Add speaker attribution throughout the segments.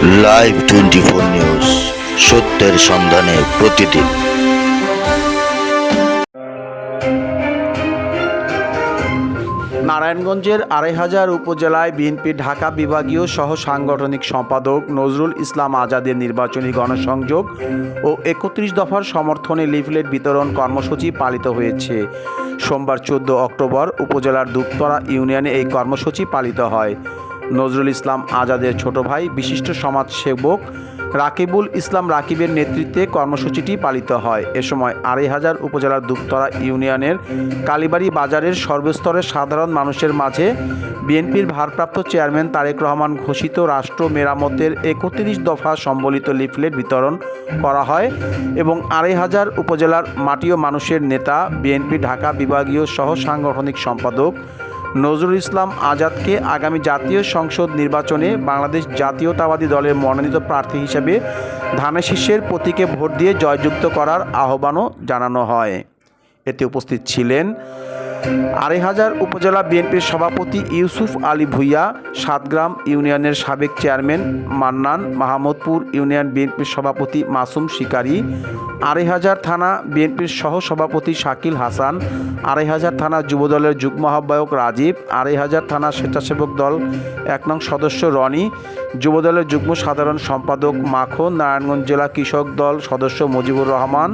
Speaker 1: Live twenty four news সত্যের সন্ধানে প্রতিদিন।
Speaker 2: নারায়ণগঞ্জের আড়াই হাজার উপজেলায় বিএনপি, ঢাকা বিভাগীয় সহ সাংগঠনিক সম্পাদক নজরুল ইসলাম আজাদের নির্বাচনী গণসংযোগ ও একত্রিশ দফার সমর্থনে লিফলেট বিতরণ কর্মসূচি পালিত হয়েছে। সোমবার চোদ্দ অক্টোবর উপজেলার দুপতরা ইউনিয়নে এই কর্মসূচি পালিত হয়। নজরুল ইসলাম আজাদের ছোট ভাই, বিশিষ্ট সমাজসেবক রাকিবুল ইসলাম রাকিবের নেতৃত্বে কর্মসূচিটি পালিত হয়। এ সময় আড়াই হাজার উপজেলার দুপতরা ইউনিয়নের কালীবাড়ি বাজারের সর্বস্তরের সাধারণ মানুষের মাঝে বিএনপির ভারপ্রাপ্ত চেয়ারম্যান তারেক রহমান ঘোষিত রাষ্ট্র মেরামতের একত্রিশ দফা সম্বলিত লিফলেট বিতরণ করা হয় এবং আড়াই হাজার উপজেলার মাটিও মানুষের নেতা, বিএনপি, ঢাকা বিভাগীয় সহ সাংগঠনিক সম্পাদক নজরুল ইসলাম আজাদকে আগামী জাতীয় সংসদ নির্বাচনে বাংলাদেশ জাতীয়তাবাদী দলের মনোনীত প্রার্থী হিসেবে ধানের শীর্ষের প্রতীকে ভোট দিয়ে জয়যুক্ত করার আহ্বানও জানানো হয়। এতে উপস্থিত ছিলেন আড়াই হাজার উপজেলা বিএনপির সভাপতি ইউসুফ আলী ভুইয়া, সাতগ্রাম ইউনিয়নের সাবেক চেয়ারম্যান মান্নান মাহমুদপুর ইউনিয়ন বিএনপির সভাপতি মাসুম শিকারী আড়াই হাজার থানা বিএনপির সহ সভাপতি শাকিল হাসান, আড়াই হাজার থানা যুবদলের যুগ্ম আহ্বায়ক রাজীব, আড়াই হাজার থানা স্বেচ্ছাসেবক দল এক নং সদস্য রনি, যুবদলের যুগ্ম সাধারণ সম্পাদক মাখন নারায়ণগঞ্জ জেলা কৃষক দল সদস্য মুজিবুর রহমান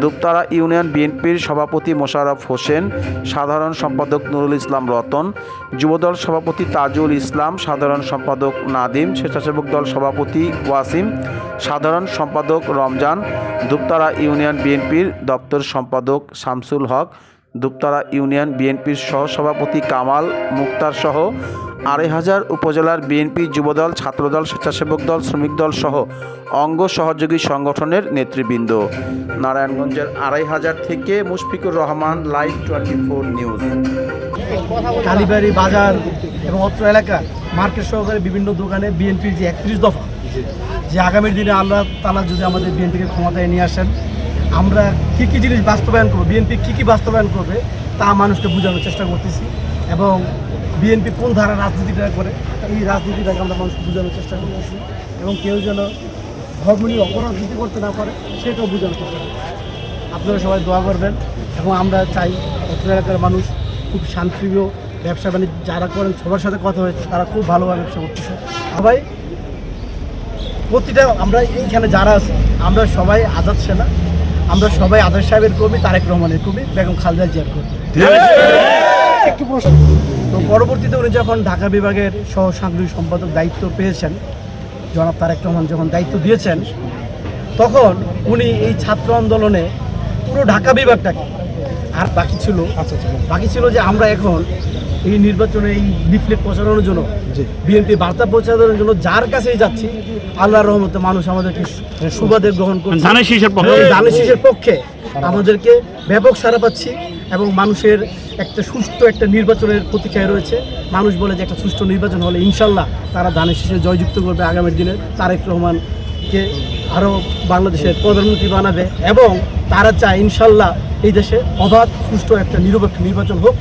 Speaker 2: দুপতারা ইউনিয়ন বিএনপির সভাপতি মোশাররফ হোসেন, সাধারণ সম্পাদক নুরুল ইসলাম রতন, যুবদল সভাপতি তাজুল ইসলাম, সাধারণ সম্পাদক নাদিম, স্বেচ্ছাসেবক দল সভাপতি ওয়াসিম সাধারণ সম্পাদক রমজান, দুপতারা ইউনিয়ন বিএনপির দপ্তর সম্পাদক শামসুল হক, দুপতারা ইউনিয়ন বিএনপির সহসভাপতি কামাল মুক্তার সহ আড়াই হাজার উপজেলার বিএনপি যুবদল, ছাত্রদল, স্বেচ্ছাসেবক দল, শ্রমিক দল সহ অঙ্গ সহযোগী সংগঠনের নেতৃবৃন্দ। নারায়ণগঞ্জের আড়াই হাজার থেকে Mushfiqur Rahman, live twenty four news.
Speaker 3: Kalibari Bazar এবং অত্র এলাকা মার্কেট সহকারে বিভিন্ন দোকানে বিএনপির যে একত্রিশ দফা যে আগামী দিনে আল্লাহ তালা যদি আমাদের বিএনপিকে ক্ষমতায় নিয়ে আসেন, আমরা কী কী জিনিস বাস্তবায়ন করব, বিএনপি কী কী বাস্তবায়ন করবে, তা মানুষকে বোঝানোর চেষ্টা করতেছি এবং বিএনপি কোন ধারা রাজনীতিটা করে এই রাজনীতিটাকে আমরা মানুষকে বোঝানোর চেষ্টা করতেছি এবং কেউ যেন ধর্ম নিয়ে অপরাজনীতি করতে না পারে, সেটাও বোঝানোর চেষ্টা করতেছি। আপনারা সবাই দোয়া করবেন এবং আমরা চাই অত্র এলাকার মানুষ খুব শান্তিপ্রিয় ব্যবসা বাণিজ্য যারা করেন, সবার সাথে কথা হয়েছে, তারা খুব ভালোভাবে ব্যবসা করতেছে। সবাই প্রতিটা আমরা এইখানে যারা আছি আমরা সবাই আজাদ সেনা আমরা সবাই আজাদ সাহেবের কর্মী তারেক রহমানের কর্মী বেগম খালেদা জিয়ার কর্মী। একটু প্রশ্ন। তো পরবর্তীতে উনি যখন ঢাকা বিভাগের সহ সাংগঠনিক সম্পাদক দায়িত্ব পেয়েছেন জনাব তারেক রহমান যখন দায়িত্ব দিয়েছেন তখন উনি এই ছাত্র আন্দোলনে পুরো ঢাকা বিভাগটাকে আর বাকি ছিল আচ্ছা। বাকি ছিল যে আমরা এখন এই নির্বাচনে এই লিফলেট পৌঁছানোর জন্য বিএনপি বার্তা পৌঁছানোর জন্য যার কাছেই যাচ্ছি আল্লাহর রহমতে মানুষ আমাদেরকে সুবাদে গ্রহণ করছে।
Speaker 4: ধানের শীষের পক্ষে।
Speaker 3: আমাদেরকে ব্যাপক সারা পাচ্ছি এবং মানুষের একটা সুষ্ঠু একটা নির্বাচনের প্রতীক্ষায় রয়েছে। মানুষ বলে যে একটা সুষ্ঠু নির্বাচন হলে ইনশাল্লাহ তারা ধানের শীষে জয়যুক্ত করবে আগামী দিনে। তারেক রহমানকে আরও বাংলাদেশের প্রধানমন্ত্রী বানাবে এবং তারা চায় ইনশাল্লাহ এই দেশে অবাধ সুষ্ঠু একটা নিরপেক্ষ নির্বাচন হোক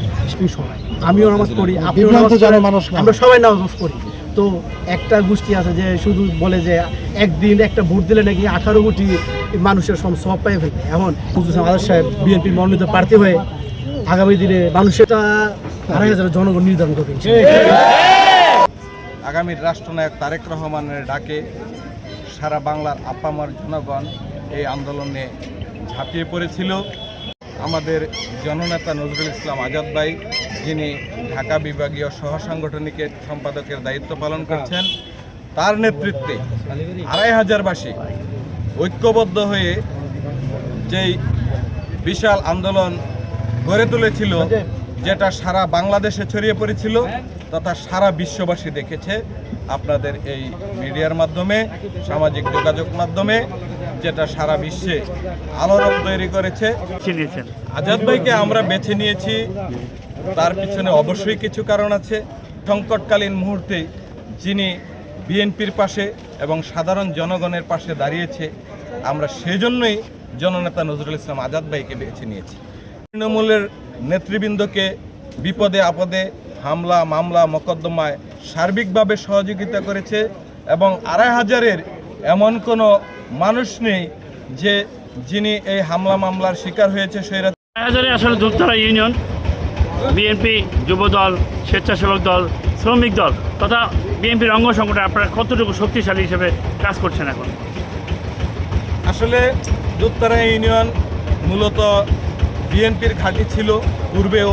Speaker 3: এই সময়। আমিও নামাজ পড়ি আপনিও নামাজ পড়েন, আমরা সবাই নামাজ পড়ি। তো একটা গোষ্ঠী আছে যে শুধু বলে যে একদিন একটা ভোট দিলে নাকি আঠারো কোটি মানুষের সব সব পাই ফেলবে। এমন হুজুর আদার সাহেব বিএনপির মনোনীত প্রার্থী হয়ে আগামী দিনে মানুষেরটা আড়াই হাজার জনগণ নির্ধারণ করবে
Speaker 5: আগামীর রাষ্ট্রনায়ক তারেক রহমানের ডাকে সারা বাংলার আপামার জনগণ এই আন্দোলনে ঝাঁপিয়ে পড়েছিল। আমাদের জননেতা নজরুল ইসলাম আজাদ ভাই, যিনি ঢাকা বিভাগীয় সহ সাংগঠনিকের সম্পাদকের দায়িত্ব পালন করছেন, তার নেতৃত্বে আড়াই হাজারবাসী ঐক্যবদ্ধ হয়ে যেই বিশাল আন্দোলন গড়ে তুলেছিল, যেটা সারা বাংলাদেশে ছড়িয়ে পড়েছিল, তথা সারা বিশ্ববাসী দেখেছে। আপনাদের এই মিডিয়ার মাধ্যমে, সামাজিক যোগাযোগ মাধ্যমে যেটা সারা বিশ্বে আলোড়ন তৈরি করেছে। আজাদ ভাইকে আমরা বেছে নিয়েছি। তার পিছনে অবশ্যই কিছু কারণ আছে। সংকটকালীন মুহূর্তে যিনি বিএনপির পাশে এবং সাধারণ জনগণের পাশে দাঁড়িয়েছে আমরা সেজন্যই জননেতা নজরুল ইসলাম আজাদ ভাইকে বেছে নিয়েছি। তৃণমূলের নেতৃবৃন্দকে বিপদে আপদে হামলা মামলা মোকদ্দমায় সার্বিকভাবে সহযোগিতা করেছে এবং আড়াই হাজারের এমন কোনো মানুষ নেই যে যিনি এই হামলা মামলার শিকার হয়েছে সেরা
Speaker 4: হাজারে আসলে দুধতলা ইউনিয়ন বিএনপি যুবদল স্বেচ্ছাসেবক দল শ্রমিক দল তথা বিএনপির অঙ্গ সংগঠন আপনারা কতটুকু শক্তিশালী হিসেবে কাজ করছেন এখন?
Speaker 5: আসলে দুত্তরা ইউনিয়ন মূলত বিএনপির ঘাঁটি ছিল পূর্বেও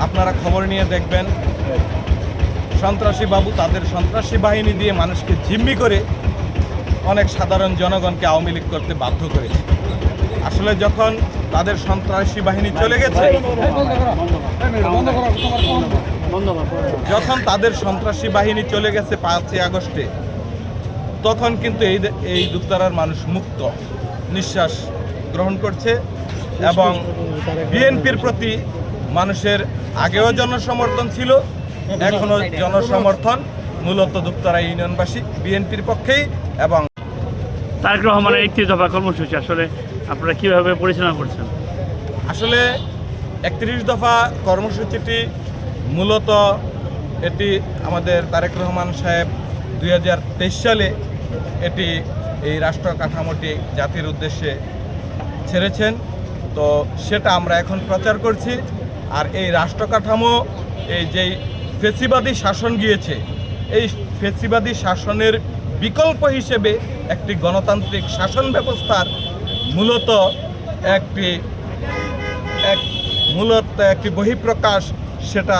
Speaker 5: আপনারা খবর নিয়ে দেখবেন। সন্ত্রাসী বাবু তাদের সন্ত্রাসী বাহিনী দিয়ে মানুষকে জিম্মি করে অনেক সাধারণ জনগণকে আওয়ামী লীগ করতে বাধ্য করেছে। আসলে যখন তাদের সন্ত্রাসী বাহিনী চলে গেছে, যখন তাদের সন্ত্রাসী বাহিনী চলে গেছে পাঁচই আগস্টে, তখন কিন্তু এই এই দুত্তারার মানুষ মুক্ত, নিঃশ্বাস গ্রহণ করছে এবং বিএনপির প্রতি মানুষের আগেও জনসমর্থন ছিল, এখনও জনসমর্থন মূলত দুত্তরা ইউনিয়নবাসী, বিএনপির পক্ষেই এবং
Speaker 4: তারেক রহমানের একটি দফা কর্মসূচি, আসলে আপনারা কীভাবে পরিচালনা করছেন?
Speaker 5: আসলে একত্রিশ দফা কর্মসূচিটি মূলত এটি আমাদের তারেক রহমান সাহেব দুই হাজার তেইশ সালে এটি এই রাষ্ট্র কাঠামোটি জাতির উদ্দেশ্যে ছেড়েছেন। তো সেটা আমরা এখন প্রচার করছি। আর এই রাষ্ট্র কাঠামো, এই যেই ফেসিবাদী শাসন গিয়েছে, এই ফেসিবাদী শাসনের বিকল্প হিসেবে একটি গণতান্ত্রিক শাসন ব্যবস্থার মূলত একটি, এক মূলত একটি বহিঃপ্রকাশ, সেটা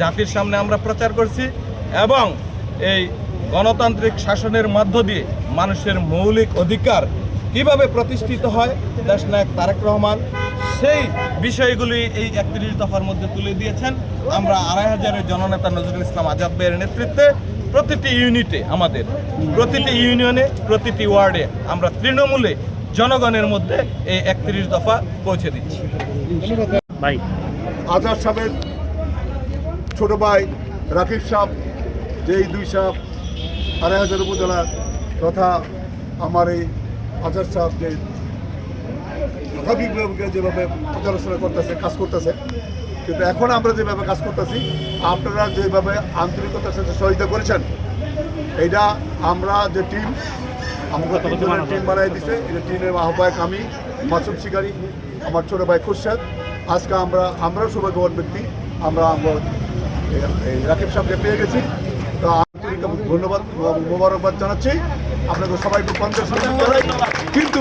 Speaker 5: জাতির সামনে আমরা প্রচার করছি এবং এই গণতান্ত্রিক শাসনের মধ্য দিয়ে মানুষের মৌলিক অধিকার কীভাবে প্রতিষ্ঠিত হয় দেশনায়ক তারেক রহমান সেই বিষয়গুলি এই একত্রিশ দফার মধ্যে তুলে দিয়েছেন। আমরা আড়াই হাজারের জননেতা নজরুল ইসলাম আজাদ ভাইয়ের নেতৃত্বে প্রতিটি ইউনিটে আমাদের প্রতিটি ইউনিয়নে প্রতিটি ওয়ার্ডে আমরা তৃণমূলে জনগণের মধ্যে এই একত্রিশ দফা পৌঁছে দিচ্ছি।
Speaker 4: ভাই।
Speaker 6: আজাদ সাহেবের ছোট ভাই রাকিব সাহ যেই দুই সাহ আড়াই হাজার উপজেলার তথা আমার এই আজাদ সাহেব যে যেভাবে পর্যালোচনা করতেছে কাজ করতেছে কিন্তু এখন আমরা যেভাবে কাজ করতেছি আপনারা যেভাবে আন্তরিকতার সাথে সহযোগিতা করেছেন এইটা আমরা যে টিম আমরা টিম বানাই দিছে এটা টিমের আহ্বায়ক আমি মাসুম শিকারি আমার ছোট ভাই খুরশেদ। আজকে আমরা আমরাও সৌভাগ্যবান ব্যক্তি আমরা আমরা রাকিব সাহেবকে পেয়ে গেছি। তো আন্তরিক ধন্যবাদ মোবারকবাদ জানাচ্ছি। আপনাদের সবাই একটু পঞ্চাশ কিন্তু